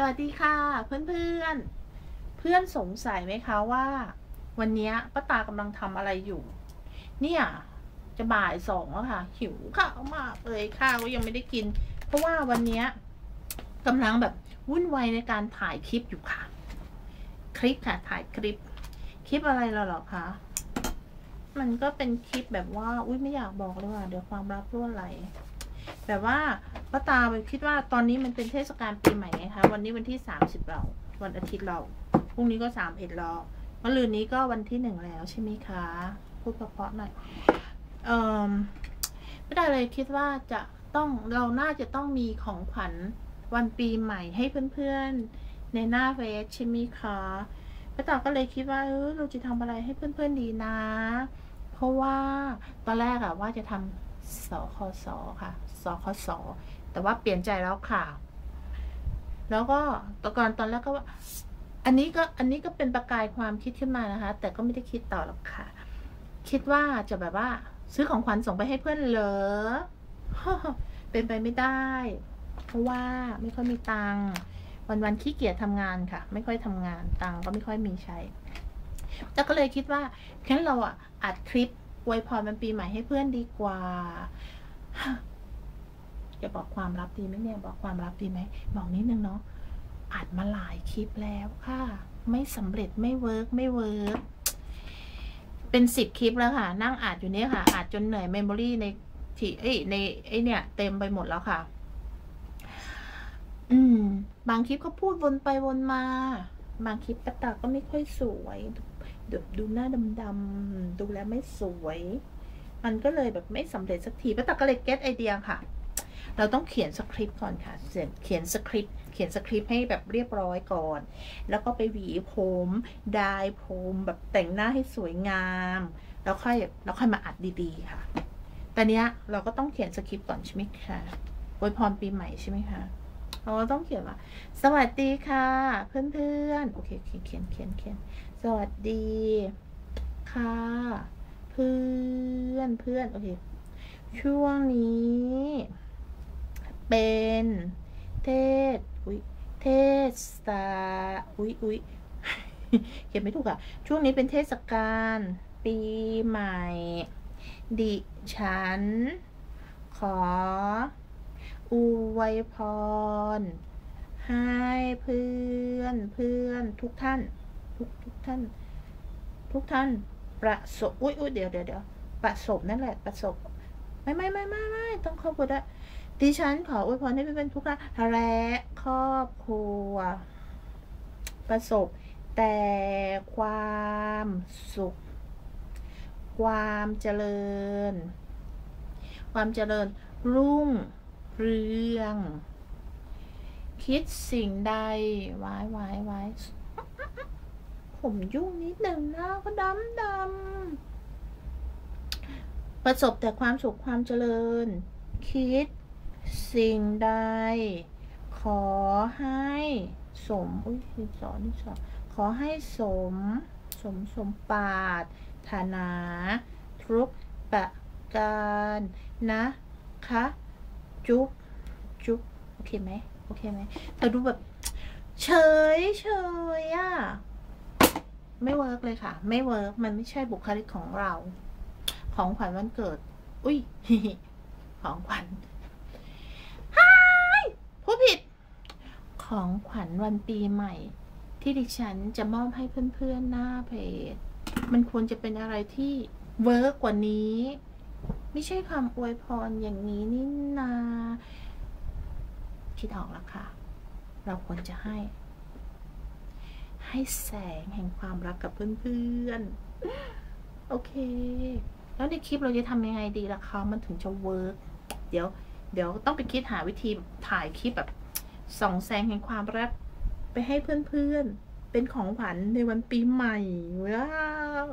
สวัสดีค่ะเพื่อนเพื่อนเพื่อนสงสัยไหมคะว่า วันนี้ป้าตากำลังทำอะไรอยู่ เนี่ยจะบ่ายสองแล้วค่ะ หิวข้าวมากเลยข้าวก็ยังไม่ได้กิน เพราะว่าวันนี้กำลังแบบวุ่นวายในการถ่ายคลิปอยู่ค่ะ คลิปค่ะถ่ายคลิป คลิปอะไรเราหรอคะมันก็เป็นคลิปแบบว่า อุ้ยไม่อยากบอกเลยว่า เดี๋ยวความลับรั่วไหล แบบว่าป้าตาไปคิดว่าตอนนี้มันเป็นเทศกาลปีใหม่ไงคะ วันนี้วันที่สามสิบเรา วันอาทิตย์เรา พรุ่งนี้ก็สามเอ็ดแล้วมะรืนนี้ก็วันที่หนึ่งแล้วใช่ไหมคะ พูดเพราะๆหน่อย เอ่อไม่ได้เลยคิดว่าจะต้องเราน่าจะต้องมีของขวัญวันปีใหม่ให้เพื่อนๆ ในหน้าเฟซใช่ไหมคะป้าตาก็เลยคิดว่าเออเราจะทำอะไรให้เพื่อนๆดีนะ เพราะว่าตอนแรกอะว่าจะทำ สคสค่ะ สคส แต่ว่าเปลี่ยนใจแล้วค่ะ แล้วก็ตอนก่อนตอนแรกก็ว่า อันนี้ก็อันนี้ก็เป็นประกายความคิดขึ้นมานะคะ แต่ก็ไม่ได้คิดต่อหรอกค่ะ คิดว่าจะแบบว่า ซื้อของขวัญส่งไปให้เพื่อนเหรอ เป็นไปไม่ได้ เพราะว่าไม่ค่อยมีตังค์วันวันขี้เกียจทำงานค่ะ ไม่ค่อยทำงานตังก็ไม่ค่อยมีใช้แต่ก็เลยคิดว่าแค่เราอะอัดคลิป อวยพรมันปีใหม่ให้เพื่อนดีกว่าจะบอกความลับดีไหมเนี่ยบอกความลับดีไหมบอกนิดนึงเนาะอัดมาหลายคลิปแล้วค่ะ ไม่สำเร็จไม่เวิร์กไม่เวิร์กเป็นสิบคลิปแล้วค่ะ นั่งอัดอยู่เนี่ยค่ะอัดจนเหนื่อยเมมโมรี่ในที่เอ้ในไอเนี่ย เต็มไปหมดแล้วค่ะ อืม บางคลิปก็พูดวนไปวนมา บางคลิปกระตาก็ไม่ค่อยสวย ดูดูหน้าดำๆดูแล้วไม่สวย มันก็เลยแบบไม่สำเร็จสักทีป้าตาก็เลยเก็ตไอเดียค่ะ เราต้องเขียนสคริปต์ก่อนค่ะเขียนสคริปต์เขียนสคริปต์ให้แบบเรียบร้อยก่อน แล้วก็ไปหวีผมดายผมแบบแต่งหน้าให้สวยงาม แล้วค่อยแล้วค่อยมาอัดดีๆค่ะแต่เนี้ยเราก็ต้องเขียนสคริปต์ก่อนใช่ไหมคะอวยพรปีใหม่ใช่ไหมคะ เราต้องเขียนว่า สวัสดีค่ะ เพื่อนๆ โอเคเขียนเขียนเขียนเขียนสวัสดีค่ะ เพื่อนเพื่อนโอเค ช่วงนี้ เป็นเทศอุ้ยเทศาอุ้ยอุ้ยเขียนไม่ถูกอะช่วงนี้เป็นเทศกาลปีใหม่ ดิฉัน ขอ อวยพร ให้เพื่อนเพื่อนทุกท่าน ทุกทุกท่าน ทุกท่านประสบอุ้ยอุ้ยเดี๋ยวเดี๋ยวเดี๋ยวประสบนั่นแหละประสบ ไม่ไม่ไม่ไม่ไม่ต้องขอบคุณอะดิฉันขออวยพรให้เพื่อนทุกท่านและครอบครัว ประสบแต่ความสุข ความเจริญ ความเจริญรุ่ง เรืองคิดสิ่งใดไว้ไว้ไว้ผมยุ่งนิดหนึ่งนะก็ดำดำประสบแต่ความสุขความเจริญ คิดสิ่งใด ขอให้สม อุ้ยสอนสอนขอให้สม สมสมปาดฐานา ทุกประการนะคะ จุ๊บจุ๊บโอเคไหมโอเคไหมแต่ดูแบบ เฉยเฉยอะไม่เวิร์กเลยค่ะ ไม่เวิร์กมันไม่ใช่บุคลิกของเรา ของขวัญวันเกิด อุ้ยของขวัญฮายผู้ผิด ของขวัญวันปีใหม่ ที่ดิฉันจะมอบให้เพื่อนๆหน้าเพจมันควรจะเป็นอะไรที่เวิร์กกว่านี้ ไม่ใช่คำอวยพรอย่างนี้นี่นา คิดออกแล้วค่ะ เราควรจะให้ ให้แสงแห่งความรักกับเพื่อนๆ โอเค แล้วในคลิปเราจะทำยังไงดีล่ะคะมันถึงจะเวิร์กเดี๋ยว เดี๋ยวต้องไปคิดหาวิธีถ่ายคลิปแบบส่องแสงแห่งความรักไปให้เพื่อนๆ เป็นของขวัญในวันปีใหม่ว้าว